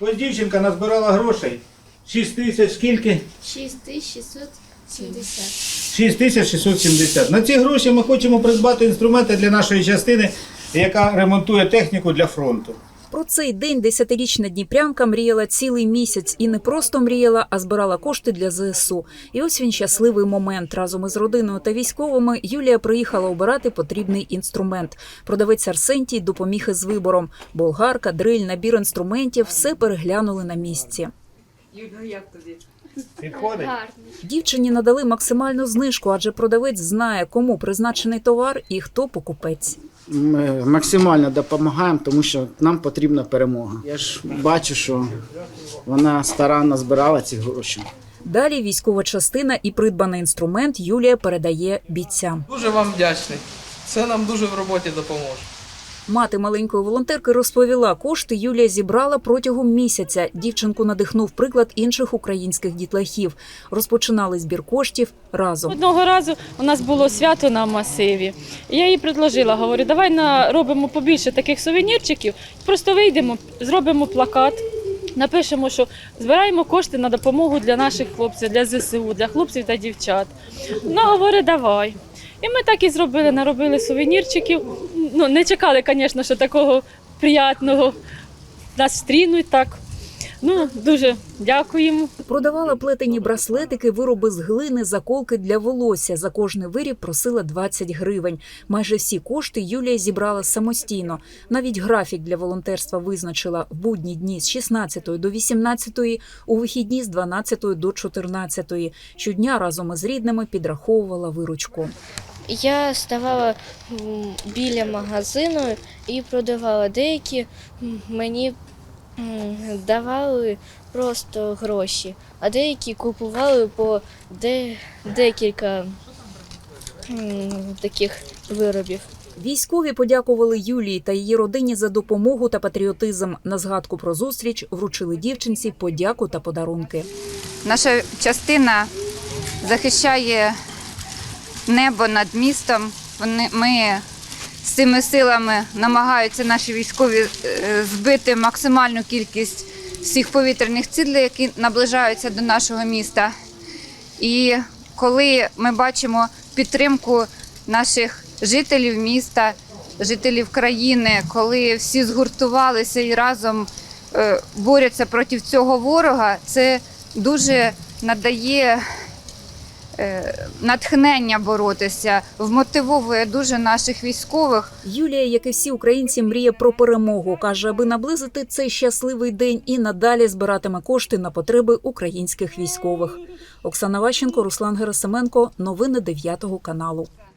Ось дівчинка назбирала грошей. 6 тисяч скільки? 6670. 6670. На ці гроші ми хочемо придбати інструменти для нашої частини, яка ремонтує техніку для фронту. Про цей день десятирічна дніпрянка мріяла цілий місяць і не просто мріяла, а збирала кошти для ЗСУ. І ось він щасливий момент. Разом із родиною та військовими Юлія приїхала обирати потрібний інструмент. Продавець Арсентій допоміг із вибором. Болгарка, дриль, набір інструментів все переглянули на місці. Підходить? Дівчині надали максимальну знижку, адже продавець знає, кому призначений товар і хто покупець. Ми максимально допомагаємо, тому що нам потрібна перемога. Я ж бачу, що вона старанно збирала ці гроші. Далі військова частина і придбаний інструмент Юлія передає бійцям. Дуже вам вдячний. Це нам дуже в роботі допоможе. Мати маленької волонтерки розповіла, кошти Юлія зібрала протягом місяця. Дівчинку надихнув приклад інших українських дітлахів. Розпочинали збір коштів разом. Одного разу у нас було свято на масиві. Я їй предложила, говорю, давай робимо побільше таких сувенірчиків, просто вийдемо, зробимо плакат. Напишемо, що збираємо кошти на допомогу для наших хлопців, для ЗСУ, для хлопців та дівчат. Вона говорить, давай. І ми так і зробили, наробили сувенірчиків. Ну, не чекали, звісно, що такого приятного. Нас стрінуть так. Ну, дуже дякуємо. Продавала плетені браслетики, вироби з глини, заколки для волосся. За кожний виріб просила 20 гривень. Майже всі кошти Юлія зібрала самостійно. Навіть графік для волонтерства визначила в будні дні з 16 до 18, у вихідні з 12 до 14. Щодня разом із рідними підраховувала виручку. Я ставала біля магазину і продавала. Деякі мені давали просто гроші, а деякі купували по де, декілька таких виробів. Військові подякували Юлії та її родині за допомогу та патріотизм. На згадку про зустріч вручили дівчинці подяку та подарунки. Наша частина захищає небо над містом. Вони ми з цими силами намагаються наші військові е, збити максимальну кількість всіх повітряних цілей, які наближаються до нашого міста. І коли ми бачимо підтримку наших жителів міста, жителів країни, коли всі згуртувалися і разом е, борються проти цього ворога, це дуже надає натхнення боротися, вмотивовує дуже наших військових. Юлія, як і всі українці, мріє про перемогу. каже, аби наблизити цей щасливий день і надалі збиратиме кошти на потреби українських військових. Оксана Ващенко, Руслан Герасименко. Новини 9 каналу.